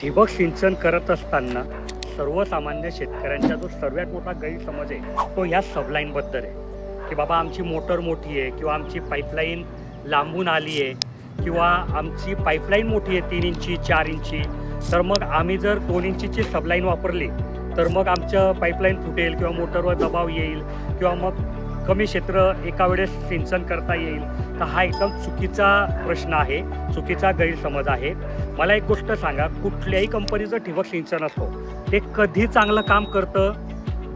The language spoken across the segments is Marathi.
ठिबक सिंचन करत असताना सर्वसामान्य शेतकऱ्यांचा जो सर्वात मोठा गैरसमज आहे तो ह्या सबलाईनबद्दल आहे. की बाबा आमची मोटर मोठी आहे किंवा आमची पाईपलाईन लांबून आली आहे किंवा आमची पाईपलाईन मोठी आहे तीन इंची चार इंची तर मग आम्ही जर दोन इंचीची सबलाईन वापरली तर मग आमचं पाईपलाईन फुटेल किंवा मोटरवर दबाव येईल किंवा मग कमी क्षेत्र एका वेळेस सिंचन करता येईल तर हा एकदम चुकीचा प्रश्न आहे चुकीचा गैरसमज आहे. मला एक गोष्ट सांगा कुठल्याही कंपनीचं ठिबक सिंचन असो ते कधी चांगलं काम करतं?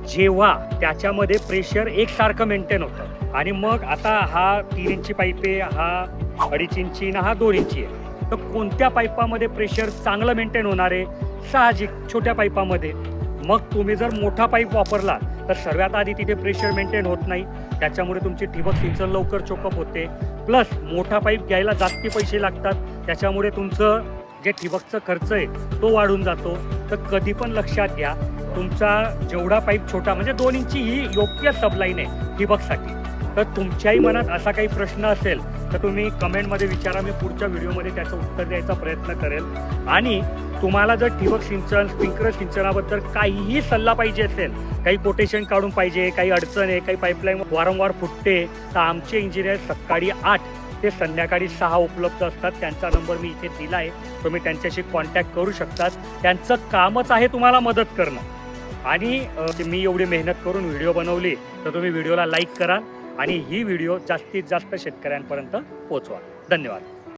जेव्हा त्याच्यामध्ये प्रेशर एकसारखं मेंटेन होतं. आणि मग आता हा तीन इंची पाईप आहे हा अडीच इंची ना हा दोन इंची आहे. तर कोणत्या पाईपामध्ये प्रेशर चांगलं मेंटेन होणार आहे? साहजिक छोट्या पाईपामध्ये. मग तुम्ही जर मोठा पाईप वापरला तर सर्वात आधी तिथे प्रेशर मेंटेन होत नाही. त्याच्यामुळे तुमची ठिबक सिंचन लवकर चोकअप होते. प्लस मोठा पाईप घ्यायला जास्ती पैसे लागतात. त्याच्यामुळे तुमचं जे ठिबकचा खर्च आहे तो वाढून जातो. तर कधी पण लक्षात घ्या तुमचा जेवढा पाईप छोटा म्हणजे दोन इंची ही योग्य सबलाईन आहे ठिबकसाठी. तर तुमच्याही मनात असा काही प्रश्न असेल तर तुम्ही कमेंटमध्ये विचारा मी पुढच्या व्हिडिओमध्ये त्याचं उत्तर द्यायचा प्रयत्न करेल. आणि तुम्हाला जर ठिबक सिंचन स्प्रिंकलर सिंचनाबद्दल काहीही सल्ला पाहिजे असेल काही कोटेशन काढून पाहिजे काही अडचण आहे काही पाईपलाईन वारंवार फुटते तर आमचे इंजिनियर सकाळी आठ ते संध्याकाळी सहा उपलब्ध असतात. त्यांचा नंबर मी इथे दिला आहे तुम्ही त्यांच्याशी कॉन्टॅक्ट करू शकतात. त्यांचं कामच आहे तुम्हाला मदत करणं. आणि मी एवढी मेहनत करून व्हिडिओ बनवली तर तुम्ही व्हिडिओला लाईक करा. आणि ही व्हिडिओ जास्तीत जास्त शेतकऱ्यांपर्यंत पोहोचवा धन्यवाद.